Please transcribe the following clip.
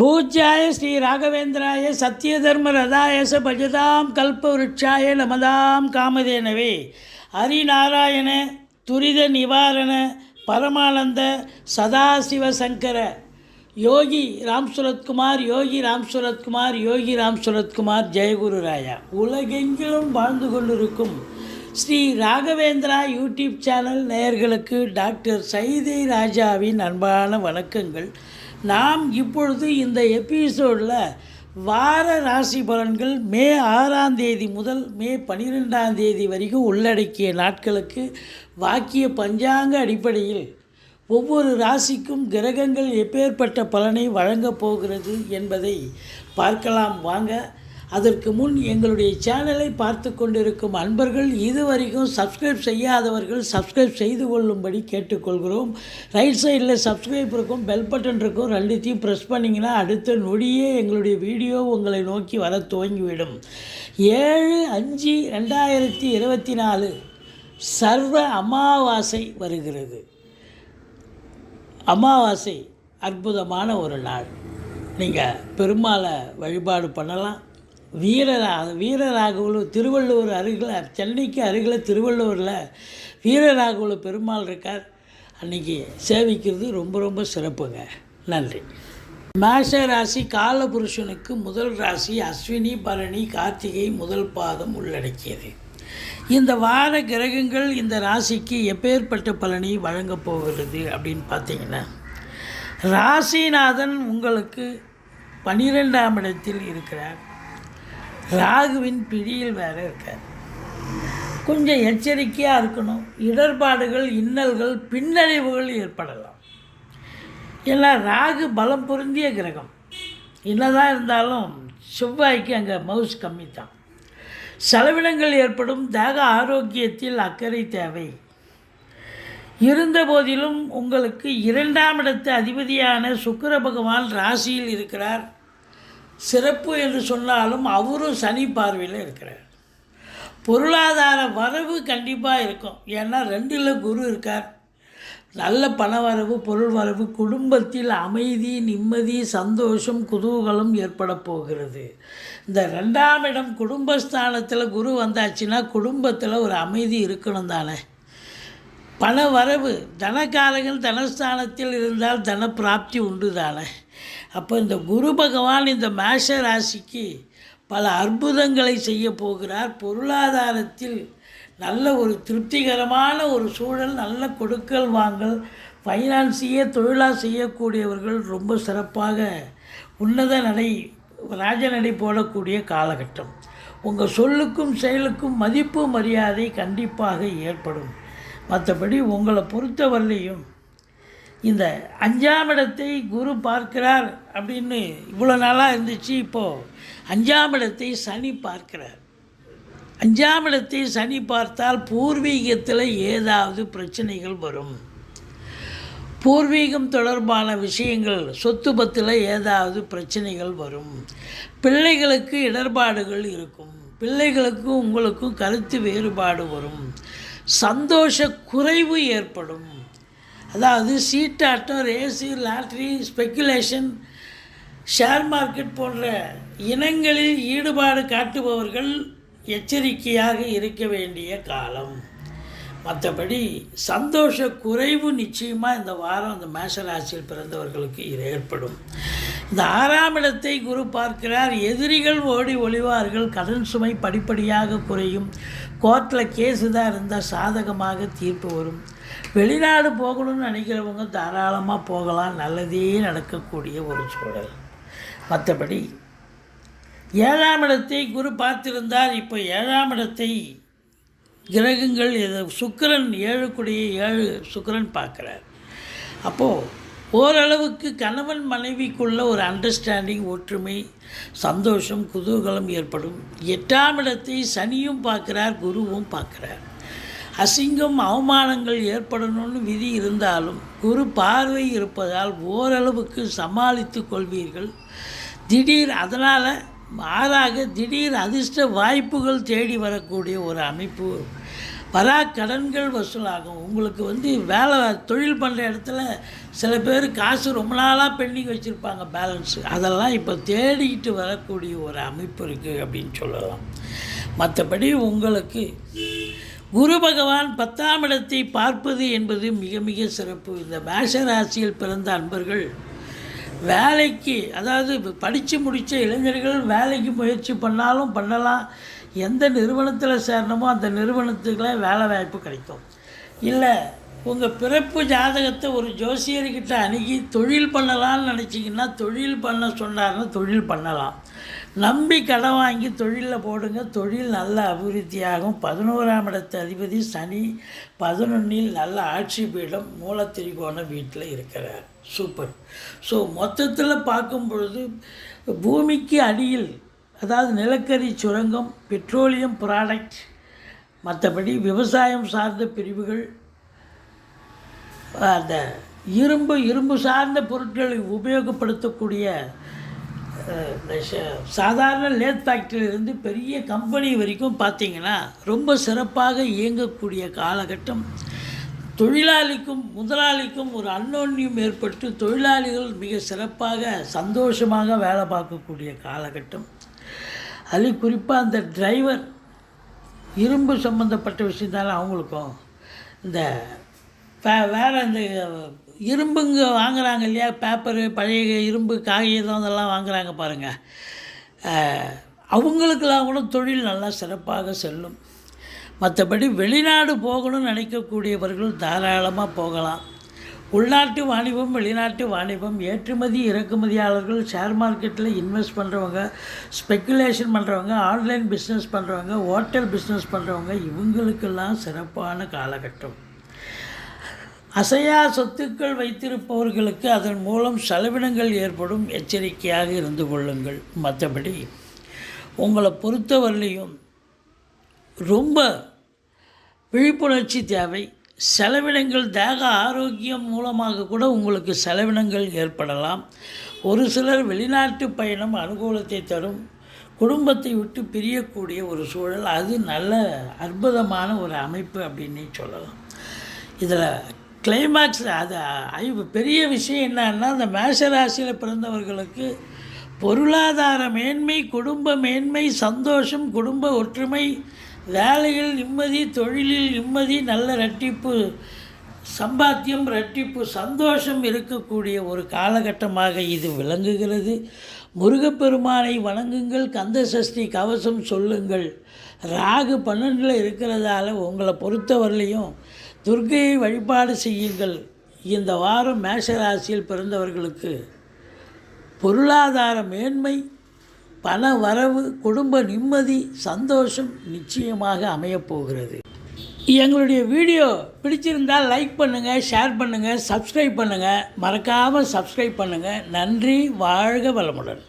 பூஜ்யாய ஸ்ரீ ராகவேந்திராய சத்யதர்ம ரதாயச பஜதாம் கல்ப விருட்சாய நமதாம் காமதேனவே. ஹரிநாராயண துரித நிவாரண பரமானந்த சதாசிவ சங்கர யோகி ராம் சுரத்குமார் யோகி ராம் சுரத்குமார் யோகி ராம் சுரத்குமார் ஜெயகுரு ராயா. உலகெங்கிலும் வாழ்ந்து கொண்டிருக்கும் ஸ்ரீ ராகவேந்திரா யூடியூப் சேனல் நேயர்களுக்கு டாக்டர் சைதை ராஜாவின் அன்பான வணக்கங்கள். நாம் இப்பொழுது இந்த எபிசோடில் வார ராசி பலன்கள் மே ஆறாம் தேதி முதல் மே பன்னிரெண்டாம் தேதி வரைக்கும் உள்ளடக்கிய நாட்களுக்கு வாக்கிய பஞ்சாங்க அடிப்படையில் ஒவ்வொரு ராசிக்கும் கிரகங்கள் எப்பேற்பட்ட பலனை வழங்கப் போகிறது என்பதை பார்க்கலாம். வாங்க அதற்கு முன் எங்களுடைய சேனலை பார்த்து கொண்டிருக்கும் அன்பர்கள் இதுவரைக்கும் சப்ஸ்கிரைப் செய்யாதவர்கள் சப்ஸ்கிரைப் செய்து கொள்ளும்படி கேட்டுக்கொள்கிறோம். ரைட் சைடில் சப்ஸ்கிரைப் இருக்கும் பெல் பட்டன் இருக்கும் ரெண்டுத்தையும் ப்ரெஸ் பண்ணிங்கன்னா அடுத்த நொடியே எங்களுடைய வீடியோ உங்களை நோக்கி வர துவங்கிவிடும். ஏழு அஞ்சு ரெண்டாயிரத்தி இருபத்தி நாலு சர்வ அமாவாசை வருகிறது. அமாவாசை அற்புதமான ஒரு நாள். நீங்கள் பெருமாளை வழிபாடு பண்ணலாம். வீரரா வீரராகவலு திருவள்ளுவர் அருகில் சென்னைக்கு அருகில் திருவள்ளுவரில் வீரராகவலு பெருமாள் இருக்கார். அன்றைக்கி சேவிக்கிறது ரொம்ப ரொம்ப சிறப்புங்க. நன்றி. மேஷ ராசி காலபுருஷனுக்கு முதல் ராசி அஸ்வினி பரணி கார்த்திகை முதல் பாதம் உள்ளடக்கியது. இந்த வார கிரகங்கள் இந்த ராசிக்கு எப்பேற்பட்ட பலனை வழங்கப் போகிறது அப்படின்னு பார்த்தீங்கன்னா ராசிநாதன் உங்களுக்கு பன்னிரெண்டாம் இடத்தில் இருக்கிறார். ராகுவின் பிடியில் வேற இருக்கார். கொஞ்சம் எச்சரிக்கையாக இருக்கணும். இடர்பாடுகள் இன்னல்கள் பின்னடைவுகள் ஏற்படலாம். ஏன்னா ராகு பலம் பொருந்திய கிரகம். என்னதான் இருந்தாலும் செவ்வாய்க்கு அங்கே மவுஸ் கம்மி தான் செலவினங்கள் ஏற்படும். தேக ஆரோக்கியத்தில் அக்கறை தேவை. இருந்த போதிலும் உங்களுக்கு இரண்டாம் இடத்து அதிபதியான சுக்கிர பகவான் ராசியில் இருக்கிறார். சிறப்பு என்று சொன்னாலும் அவரும் சனி பார்வையில் இருக்கிறார். பொருளாதார வரவு கண்டிப்பாக இருக்கும். ஏன்னா ரெண்டில் குரு இருக்கார். நல்ல பண வரவு பொருள் வரவு குடும்பத்தில் அமைதி நிம்மதி சந்தோஷம் குதூகலம் ஏற்பட போகிறது. இந்த ரெண்டாம் இடம் குடும்பஸ்தானத்தில் குரு வந்தாச்சுன்னா குடும்பத்தில் ஒரு அமைதி இருக்கணும் தானே. பண வரவு தனக்காரங்கள் தனஸ்தானத்தில் இருந்தால் தன பிராப்தி உண்டு தானே. அப்போ இந்த குரு பகவான் இந்த மேஷ ராசிக்கு பல அற்புதங்களை செய்ய போகிறார். பொருளாதாரத்தில் நல்ல ஒரு திருப்திகரமான ஒரு சூழல் நல்ல கொடுக்கல் வாங்கல் ஃபைனான்ஸையே தொழிலாக செய்யக்கூடியவர்கள் ரொம்ப சிறப்பாக உன்னத நடை ராஜநடை போடக்கூடிய காலகட்டம். உங்கள் சொல்லுக்கும் செயலுக்கும் மதிப்பு மரியாதை கண்டிப்பாக ஏற்படும். மற்றபடி உங்களை பொறுத்தவரையிலையும் இந்த அஞ்சாம் இடத்தை குரு பார்க்கிறார் அப்படின்னு இவ்வளோ நாளாக இருந்துச்சு இப்போது அஞ்சாம் இடத்தை சனி பார்க்கிறார். அஞ்சாம் இடத்தை சனி பார்த்தால் பூர்வீகத்தில் ஏதாவது பிரச்சனைகள் வரும். பூர்வீகம் தொடர்பான விஷயங்கள் சொத்து பத்தில் ஏதாவது பிரச்சனைகள் வரும். பிள்ளைகளுக்கு இடர்பாடுகள் இருக்கும். பிள்ளைகளுக்கும் உங்களுக்கும் கருத்து வேறுபாடு வரும். சந்தோஷ குறைவு ஏற்படும். அதாவது சீட்டாட்டம் race lottery speculation share market போன்ற இனங்களில் ஈடுபாடு காட்டுபவர்கள் எச்சரிக்கையாக இருக்க வேண்டிய காலம். மற்றபடி சந்தோஷ குறைவு நிச்சயமாக இந்த வாரம் இந்த மேஷராசியில் பிறந்தவர்களுக்கு இது ஏற்படும். இந்த ஆறாம் இடத்தை குரு பார்க்கிறார். எதிரிகள் ஓடி ஒளிவார்கள். கடன் சுமை படிப்படியாக குறையும். கோர்ட்டில் கேஸு தான் இருந்தால் சாதகமாக தீர்ப்பு வரும். வெளிநாடு போகணும்னு நினைக்கிறவங்க தாராளமாக போகலாம். நல்லதே நடக்கக்கூடிய ஒரு சூழல். மற்றபடி ஏழாம் இடத்தை குரு பார்த்திருந்தார். இப்போ ஏழாம் இடத்தை கிரகங்கள் எது சுக்கிரன் ஏழு ஏழு சுக்கிரன் பார்க்குறார். அப்போது ஓரளவுக்கு கணவன் மனைவிக்குள்ள ஒரு அண்டர்ஸ்டாண்டிங் ஒற்றுமை சந்தோஷம் குதூகலம் ஏற்படும். எட்டாம் இடத்தை சனியும் பார்க்குறார் குருவும் பார்க்குறார். அசிங்கம் அவமானங்கள் ஏற்படணும்னு விதி இருந்தாலும் குரு பார்வை இருப்பதால் ஓரளவுக்கு சமாளித்து கொள்வீர்கள். திடீர் அதனால் மாறாக திடீர் அதிர்ஷ்ட வாய்ப்புகள் தேடி வரக்கூடிய ஒரு அமைப்பு. வரா கடன்கள் வசூலாகும். உங்களுக்கு வந்து வேலை தொழில் பண்ணுற இடத்துல சில பேர் காசு ரொம்ப நாளாக பெண்டிங் வச்சுருப்பாங்க பேலன்ஸு. அதெல்லாம் இப்போ தேடிக்கிட்டு வரக்கூடிய ஒரு அமைப்பு இருக்குது அப்படின்னு சொல்லலாம். மற்றபடி உங்களுக்கு குரு பகவான் பத்தாம் இடத்தை பார்ப்பது என்பது மிக மிக சிறப்பு. இந்த மேஷ ராசியில் பிறந்த அன்பர்கள் வேலைக்கு அதாவது படித்து முடித்த இளைஞர்கள் வேலைக்கு முயற்சி பண்ணாலும் பண்ணலாம். எந்த நிறுவனத்தில் சேரணுமோ அந்த நிறுவனத்துக்குள்ளே வேலை வாய்ப்பு கிடைக்கும். இல்லை உங்கள் பிறப்பு ஜாதகத்தை ஒரு ஜோசியர்கிட்ட அணுகி தொழில் பண்ணலாம்னு நினச்சிங்கன்னா தொழில் பண்ண சொன்னார்னா தொழில் பண்ணலாம். நம்பி கடன் வாங்கி தொழிலில் போடுங்க. தொழில் நல்ல அபிவிருத்தியாகும். பதினோராம் இடத்து அதிபதி சனி பதினொன்னில் நல்ல ஆட்சி பீடம் மூலத்திரிகோண வீட்டில் இருக்கிறார். சூப்பர். ஸோ மொத்தத்தில் பார்க்கும் பொழுது பூமிக்கு அடியில் அதாவது நிலக்கரி சுரங்கம் பெட்ரோலியம் ப்ராடக்ட் மற்றபடி விவசாயம் சார்ந்த பிரிவுகள் அந்த இரும்பு இரும்பு சார்ந்த பொருட்களை உபயோகப்படுத்தக்கூடிய ச- சாதாரண லேத் ஃபேக்ட்ரியிலிருந்து பெரிய கம்பெனி வரைக்கும் பார்த்தீங்கன்னா ரொம்ப சிறப்பாக இயங்கக்கூடிய காலகட்டம். தொழிலாளிக்கும் முதலாளிக்கும் ஒரு அன்னோன்யம் ஏற்பட்டு தொழிலாளிகள் மிக சிறப்பாக சந்தோஷமாக வேலை பார்க்கக்கூடிய காலகட்டம். அது குறிப்பாக அந்த டிரைவர் இரும்பு சம்மந்தப்பட்ட விஷயம் அவங்களுக்கும் இந்த வே வேறு இந்த இரும்புங்க வாங்குறாங்க இல்லையா? பேப்பரு பழைய இரும்பு காகிதம் அதெல்லாம் வாங்குறாங்க பாருங்கள் அவங்களுக்கெல்லாம் கூட தொழில் நல்லா சிறப்பாக செல்லும். மற்றபடி வெளிநாடு போகணும்னு நினைக்கக்கூடியவர்கள் தாராளமாக போகலாம். உள்நாட்டு வாணிபம் வெளிநாட்டு வாணிபம் ஏற்றுமதி இறக்குமதியாளர்கள் ஷேர் மார்க்கெட்டில் இன்வெஸ்ட் பண்ணுறவங்க ஸ்பெக்குலேஷன் பண்ணுறவங்க ஆன்லைன் பிஸ்னஸ் பண்ணுறவங்க ஹோட்டல் பிஸ்னஸ் பண்ணுறவங்க இவங்களுக்கெல்லாம் சிறப்பான காலகட்டம். அசையா சொத்துக்கள் வைத்திருப்பவர்களுக்கு அதன் மூலம் செலவினங்கள் ஏற்படும் எச்சரிக்கையாக இருந்து கொள்ளுங்கள். மற்றபடி உங்களை பொறுத்தவரையிலையும் ரொம்ப விழிப்புணர்ச்சி தேவை. செலவினங்கள் தேக ஆரோக்கியம் மூலமாக கூட உங்களுக்கு செலவினங்கள் ஏற்படலாம். ஒரு சிலர் வெளிநாட்டு பயணம் அனுகூலத்தை தரும். குடும்பத்தை விட்டு பிரியக்கூடிய ஒரு சூழல். அது நல்ல அற்புதமான ஒரு அமைப்பு அப்படின்னே சொல்லலாம். இதில் கிளைமேக்ஸ் அது ஐ- பெரிய விஷயம் என்னன்னா அந்த மேஷராசியில் பிறந்தவர்களுக்கு பொருளாதார மேன்மை குடும்ப மேன்மை சந்தோஷம் குடும்ப ஒற்றுமை வேலையில் நிம்மதி தொழிலில் நிம்மதி நல்ல ரெட்டிப்பு சம்பாத்தியம் ரெட்டிப்பு சந்தோஷம் இருக்கக்கூடிய ஒரு காலகட்டமாக இது விளங்குகிறது. முருகப்பெருமானை வணங்குங்கள் கந்த சஷ்டி கவசம் சொல்லுங்கள். ராகு பன்னெண்டில் இருக்கிறதால உங்களை பொறுத்தவரையிலையும் துர்க்கையை வழிபாடு செய்யுங்கள். இந்த வாரம் மேஷராசியில் பிறந்தவர்களுக்கு பொருளாதார மேன்மை பண வரவு குடும்ப நிம்மதி சந்தோஷம் நிச்சயமாக அமையப்போகிறது எங்களுடைய வீடியோ பிடிச்சிருந்தால் லைக் பண்ணுங்கள் ஷேர் பண்ணுங்கள் சப்ஸ்கிரைப் பண்ணுங்கள் மறக்காமல் சப்ஸ்கிரைப் பண்ணுங்கள் நன்றி வாழ்க வளமுடன்.